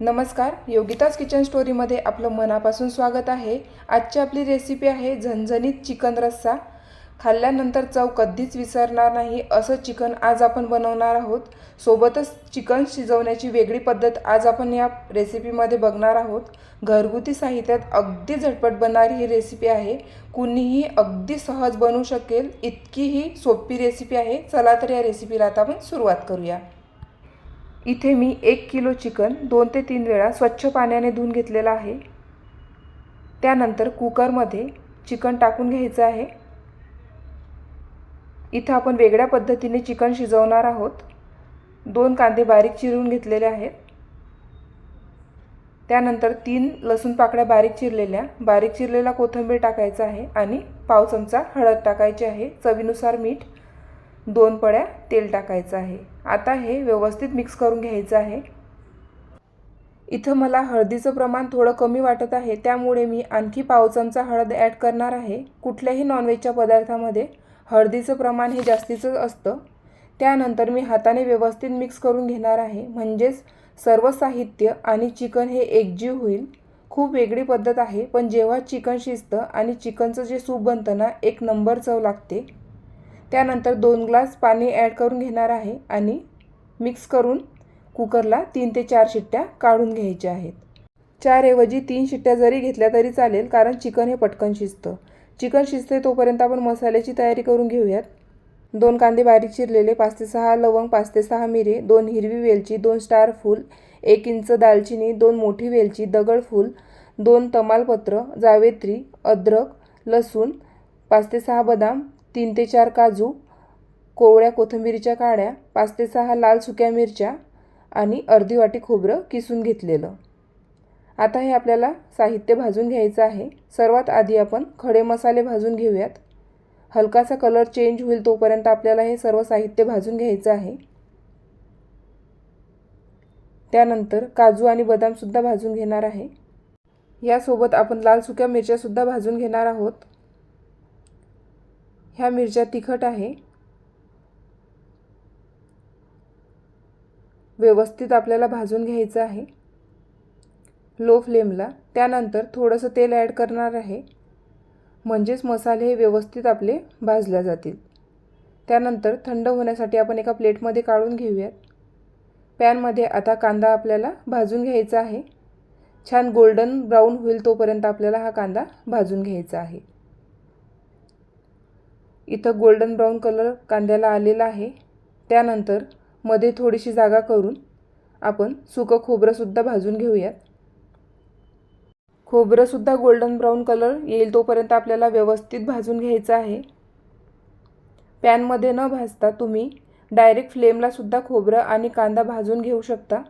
नमस्कार योगिताज किचन स्टोरीमध्ये आपलं मनापासून स्वागत आहे. आजची आपली रेसिपी आहे झणझणीत चिकन रस्सा. खाल्ल्यानंतर चव कधीच विसरणार नाही असं चिकन आज आपण बनवणार आहोत. सोबतच चिकन शिजवण्याची वेगळी पद्धत आज आपण या रेसिपीमध्ये बघणार आहोत. घरगुती साहित्यात अगदी झटपट बनणारी ही रेसिपी आहे. कुणीही अगदी सहज बनवू शकेल इतकी ही सोपी रेसिपी आहे. चला तर या रेसिपीला आता आपण सुरुवात करूया. इथे मी एक किलो चिकन दोन ते तीन वेळा स्वच्छ पाण्याने धुवून घेतलेलं आहे. त्यानंतर कुकरमध्ये चिकन टाकून घ्यायचं आहे. इथं आपण वेगळ्या पद्धतीने चिकन शिजवणार आहोत. दोन कांदे बारीक चिरून घेतलेले आहेत. त्यानंतर तीन लसूण पाकळ्या बारीक चिरलेल्या बारीक चिरलेला कोथिंबीर टाकायचा आहे आणि पाव चमचा हळद टाकायची आहे. चवीनुसार मीठ दोन पळ्या तेल टाकायचं आहे. आता हे व्यवस्थित मिक्स करून घ्यायचं आहे. इथं मला हळदीचं प्रमाण थोडं कमी वाटत आहे त्यामुळे मी आणखी पाव चमचा हळद ॲड करणार आहे. कुठल्याही नॉनव्हेजच्या पदार्थामध्ये हळदीचं प्रमाण हे जास्तीचं असतं. त्यानंतर मी हाताने व्यवस्थित मिक्स करून घेणार आहे. म्हणजेच सर्व साहित्य आणि चिकन हे एकजीव होईल. खूप वेगळी पद्धत आहे पण जेव्हा चिकन शिजतं आणि चिकनचं जे सूप बनतं ना एक नंबर चव लागते. त्यानंतर दोन ग्लास पाणी ॲड करून घेणार आहे आणि मिक्स करून कुकरला तीन ते चार शिट्ट्या काढून घ्यायच्या आहेत. चारऐवजी तीन शिट्ट्या जरी घेतल्या तरी चालेल कारण चिकन हे पटकन शिजतं. चिकन शिजते तोपर्यंत आपण मसाल्याची तयारी करून घेऊयात. दोन कांदे बारीक चिरलेले पाच ते सहा लवंग पाच ते सहा मिरे दोन हिरवी वेलची दोन स्टार फूल एक इंच दालचिनी दोन मोठी वेलची दगडफूल दोन तमालपत्र जावेत्री अद्रक लसूण पाच ते सहा बदाम तीन ते चार काजू कोवळ्या कोथिंबिरीच्या काड्या पाच ते सहा लाल सुक्या मिरच्या आणि अर्धी वाटी खोबरं किसून घेतलेलं. आता हे आपल्याला साहित्य भाजून घ्यायचं आहे. सर्वात आधी आपण खडे मसाले भाजून घेऊयात. हलकासा कलर चेंज होईल तोपर्यंत आपल्याला हे सर्व साहित्य भाजून घ्यायचं आहे. त्यानंतर काजू आणि बदामसुद्धा भाजून घेणार आहे. यासोबत आपण लाल सुक्या मिरच्यासुद्धा भाजून घेणार आहोत. ह्या मिरच्या तिखट आहे. व्यवस्थित आपल्याला भाजून घ्यायचं आहे. लो फ्लेमला. त्यानंतर थोडंसं तेल ॲड करणार आहे. म्हणजेच मसाले हे व्यवस्थित आपले भाजल्या जातील. त्यानंतर थंड होण्यासाठी आपण एका प्लेटमध्ये काढून घेऊयात. पॅनमध्ये आता कांदा आपल्याला भाजून घ्यायचा आहे. छान गोल्डन ब्राऊन होईल तोपर्यंत आपल्याला हा कांदा भाजून घ्यायचा आहे. इथं गोल्डन ब्राऊन कलर कांद्याला आलेला आहे. त्यानंतरमध्ये थोडीशी जागा करून आपण सुकं खोबरंसुद्धा भाजून घेऊयात. खोबरंसुद्धा गोल्डन ब्राऊन कलर येईल तोपर्यंत आपल्याला व्यवस्थित भाजून घ्यायचं आहे. पॅनमध्ये न भाजता तुम्ही डायरेक्ट फ्लेमलासुद्धा खोबरं आणि कांदा भाजून घेऊ शकता.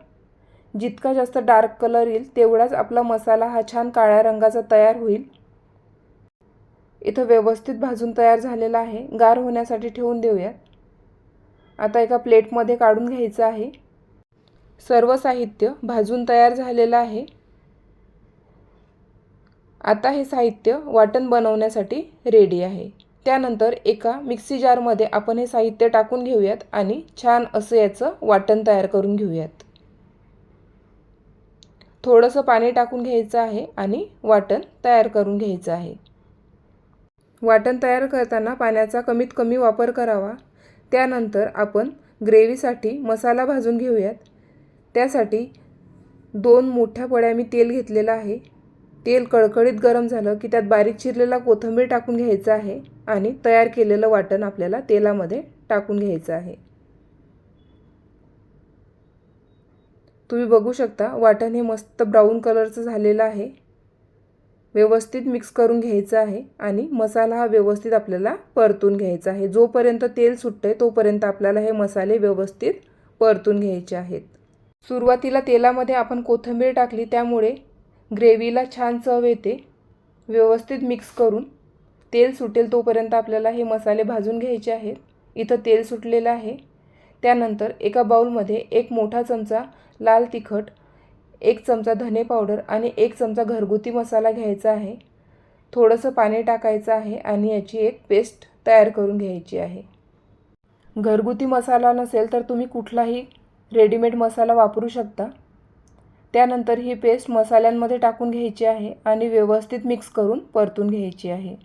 जितका जास्त डार्क कलर येईल तेवढाच आपला मसाला हा छान काळ्या रंगाचा तयार होईल. इथं व्यवस्थित भाजून तयार झालेला आहे. गार होण्यासाठी ठेवून देऊयात आता एका प्लेटमध्ये काढून घ्यायचं आहे. सर्व साहित्य भाजून तयार झालेलं आहे. आता हे साहित्य वाटण बनवण्यासाठी रेडी आहे. त्यानंतर एका मिक्सी जारमध्ये आपण हे साहित्य टाकून घेऊयात आणि छान असं याचं वाटण तयार करून घेऊयात. थोडंसं पाणी टाकून घ्यायचं आहे आणि वाटण तयार करून घ्यायचं आहे. वाटण तयार करताना पाण्याचा कमीत कमी वापर करावा. त्यानंतर आपण ग्रेव्हीसाठी मसाला भाजून घेऊयात. त्यासाठी दोन मोठ्या पळ्या मी तेल घेतलेलं आहे. तेल कडकडीत गरम झालं की त्यात बारीक चिरलेला कोथिंबीर टाकून घ्यायचं आहे आणि तयार केलेलं वाटण आपल्याला तेलामध्ये टाकून घ्यायचं आहे. तुम्ही बघू शकता वाटण हे मस्त ब्राऊन कलरचं झालेलं आहे. व्यवस्थित मिक्स करून घ्यायचं आहे आणि मसाला हा व्यवस्थित आपल्याला परतून घ्यायचा आहे. जोपर्यंत तेल सुटतं तोपर्यंत आपल्याला हे मसाले व्यवस्थित परतून घ्यायचे आहेत. सुरुवातीला तेलामध्ये आपण कोथिंबीर टाकली त्यामुळे ग्रेव्हीला छान चव येते. व्यवस्थित मिक्स करून तेल सुटेल तोपर्यंत आपल्याला हे मसाले भाजून घ्यायचे आहेत. इथं तेल सुटलेलं आहे. त्यानंतर एका बाऊलमध्ये एक मोठा चमचा लाल तिखट एक चमचा धने पावडर आणि एक चमचा घरगुती मसाला घ्यायचा आहे. थोडंसं पाणी टाकायचं आहे आणि याची एक पेस्ट तयार करून घ्यायची आहे. घरगुती मसाला नसेल तर तुम्ही कुठलाही रेडीमेड मसाला वापरू शकता. त्यानंतर ही पेस्ट मसाल्यांमध्ये टाकून घ्यायची आहे आणि व्यवस्थित मिक्स करून परतून घ्यायची आहे.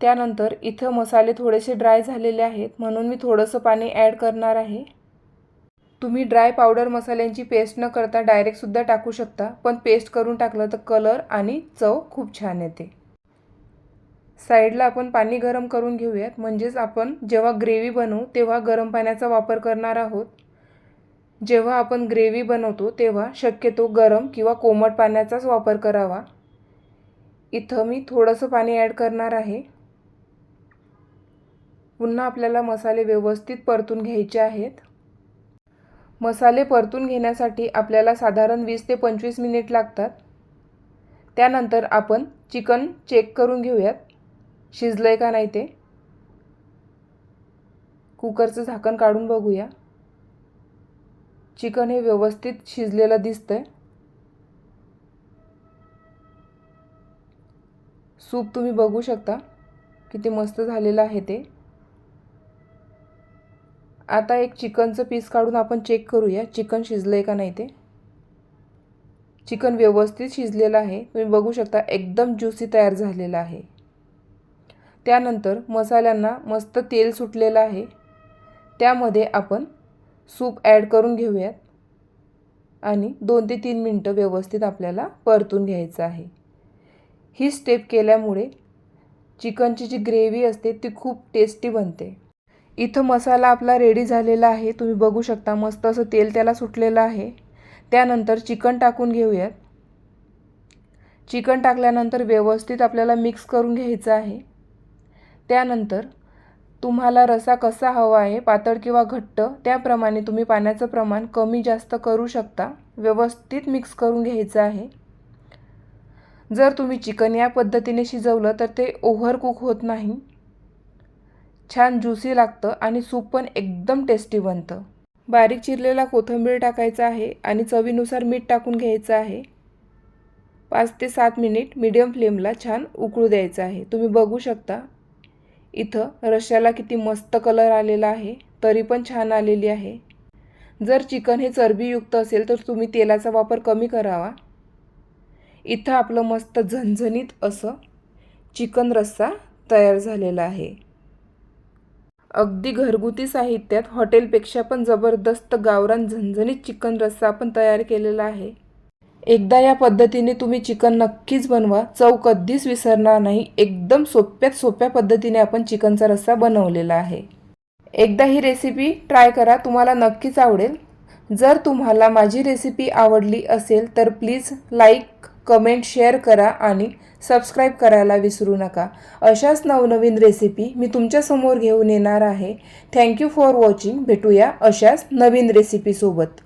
त्यानंतर इथं मसाले थोडेसे ड्राय झालेले आहेत म्हणून मी थोडंसं पाणी ॲड करणार आहे. तुम्ही ड्राय पावडर मसाल्यांची पेस्ट न करता डायरेक्टसुद्धा टाकू शकता. पण पेस्ट करून टाकलं तर कलर आणि चव खूप छान येते. साईडला आपण पाणी गरम करून घेऊयात. म्हणजेच आपण जेव्हा ग्रेव्ही बनवू तेव्हा गरम पाण्याचा वापर करणार आहोत. जेव्हा आपण ग्रेव्ही बनवतो तेव्हा शक्यतो गरम किंवा कोमट पाण्याचाच वापर करावा. इथं मी थोडंसं पाणी ॲड करणार आहे. पुन्हा आपल्याला मसाले व्यवस्थित परतून घ्यायचे आहेत. मसाले परतून घेण्यासाठी आपल्याला साधारण वीस ते पंचवीस मिनिट लागतात. त्यानंतर आपण चिकन चेक करून घेऊयात. शिजलं आहे का नाही ते? कुकरचं झाकण काढून बघूया. चिकन हे व्यवस्थित शिजलेलं दिसतंय. सूप तुम्ही बघू शकता किती मस्त झालेलं आहे ते. आता एक चिकनचं पीस काढून आपण चेक करूया. चिकन शिजलं आहे का नाही ते? चिकन व्यवस्थित शिजलेलं आहे. तुम्ही बघू शकता एकदम ज्युसी तयार झालेलं आहे. त्यानंतर मसाल्यांना मस्त तेल सुटलेलं आहे. त्यामध्ये आपण सूप ॲड करून घेऊयात. आणि दोन ते तीन मिनटं व्यवस्थित आपल्याला परतून घ्यायचं आहे. ही स्टेप केल्यामुळे चिकनची जी ग्रेव्ही असते ती खूप टेस्टी बनते. इथं मसाला आपला रेडी झालेला आहे. तुम्ही बघू शकता मस्त असं तेल त्याला सुटलेलं आहे. त्यानंतर चिकन टाकून घेऊयात. चिकन टाकल्यानंतर व्यवस्थित आपल्याला मिक्स करून घ्यायचं आहे. त्यानंतर तुम्हाला रसा कसा हवा आहे पातळ किंवा घट्ट त्याप्रमाणे तुम्ही पाण्याचं प्रमाण कमी जास्त करू शकता. व्यवस्थित मिक्स करून घ्यायचं आहे. जर तुम्ही चिकन या पद्धतीने शिजवलं तर ते ओव्हर कुक होत नाही. छान ज्युसी लागतं आणि सूप पण एकदम टेस्टी बनतं. बारीक चिरलेला कोथिंबीर टाकायचा आहे आणि चवीनुसार मीठ टाकून घ्यायचं आहे. पाच ते सात मिनिट मीडियम फ्लेमला छान उकळू द्यायचं आहे. तुम्ही बघू शकता. इथं रश्याला किती मस्त कलर आलेला आहे तरी पण छान आलेली आहे. जर चिकन हे चरबीयुक्त असेल तर तुम्ही तेलाचा वापर कमी करावा. इथं आपलं मस्त झणझणीत असं चिकन रस्सा तयार झालेला आहे. अगदी घरगुती साहित्यात हॉटेलपेक्षा पण जबरदस्त गावरान झणझणीत चिकन रस्सा आपण तयार केलेला आहे. एकदा या पद्धतीने तुम्ही चिकन नक्कीच बनवा. चव कधीच विसरणार नाही. एकदम सोप्यात सोप्या पद्धतीने आपण चिकनचा रस्सा बनवलेला आहे. एकदा ही रेसिपी ट्राय करा. तुम्हाला नक्कीच आवडेल. जर तुम्हाला माझी रेसिपी आवडली असेल तर प्लीज लाईक कमेंट शेअर करा आणि सबस्क्राईब करायला विसरू नका. अशाच नवनवीन रेसिपी मी तुमच्यासमोर घेऊन येणार आहे. थँक्यू फॉर वॉचिंग भेटूया अशाच नवीन रेसिपीसोबत